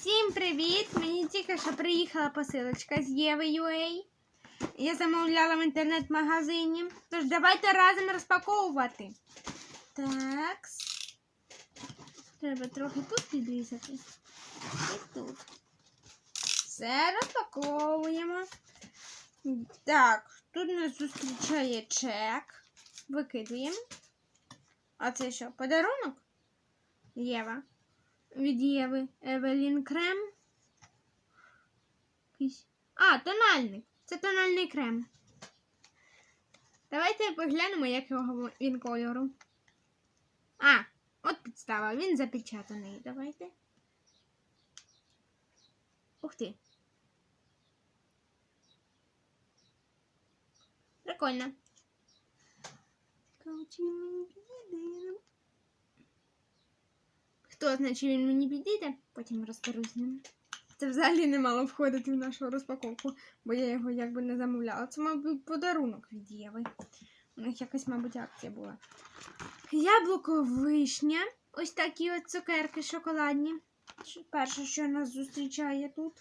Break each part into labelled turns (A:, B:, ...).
A: Всім привіт! Мені тільки що приїхала посилочка з Єви UA. Я замовляла в інтернет-магазині. Тож давайте разом розпаковувати. Так. Треба трохи тут підрізати. І тут. Все розпаковуємо. Так, тут нас зустрічає чек. Викидуємо. А це що? Подарунок? Єва. Від Єви Евелін Крем. А, тональник. Це тональний крем. Давайте поглянемо, якого він кольору. А, от підстава. Він запечатаний. Давайте. Ух ти. Прикольно. Хто значить він мені підійде, потім розберусь з ним. Це взагалі не мало входити в нашу розпаковку, бо я його якби не замовляла. Це, мабуть, подарунок від Єви. У них якась, мабуть, акція була. Яблуко вишня. Ось такі от цукерки шоколадні. Перше, що нас зустрічає тут.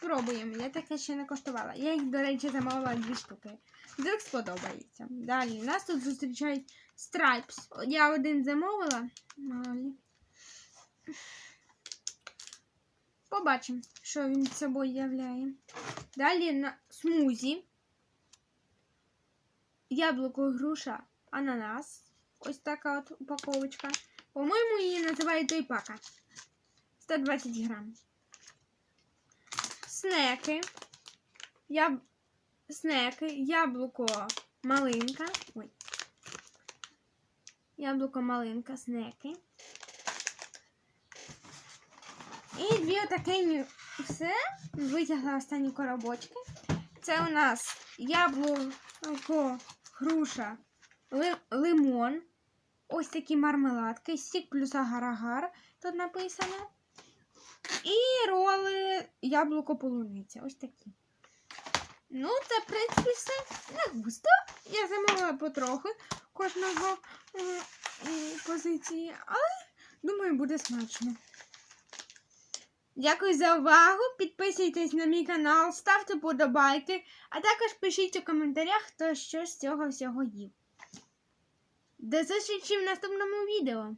A: Спробуємо. Я таке ще не коштувала. Я їх, до речі, замовила дві штуки. Вдруг сподобається. Далі нас тут зустрічають Stripes. Я один замовила. Побачимо, що він з собою являє. Далі на смузі. Яблуко, груша, ананас. Ось така от упаковочка. По-моєму, її називають тойпака. 120 грам. Снеки. Яб... Снеки, яблуко, малинка. Ой. Яблуко, малинка, снеки. І дві отакі все. Витягла останні коробочки. Це у нас яблуко, груша, ли- лимон. Ось такі мармеладки, сік плюс агар-агар тут написано. І роли яблуко полуниця. Ось такі. Ну, це, в принципі, все не густо. Я замовила потрохи кожного позиції, але думаю, буде смачно. Дякую за увагу. Підписуйтесь на мій канал, ставте подобайки, а також пишіть у коментарях, хто що з цього всього їв. До зустрічі в наступному відео.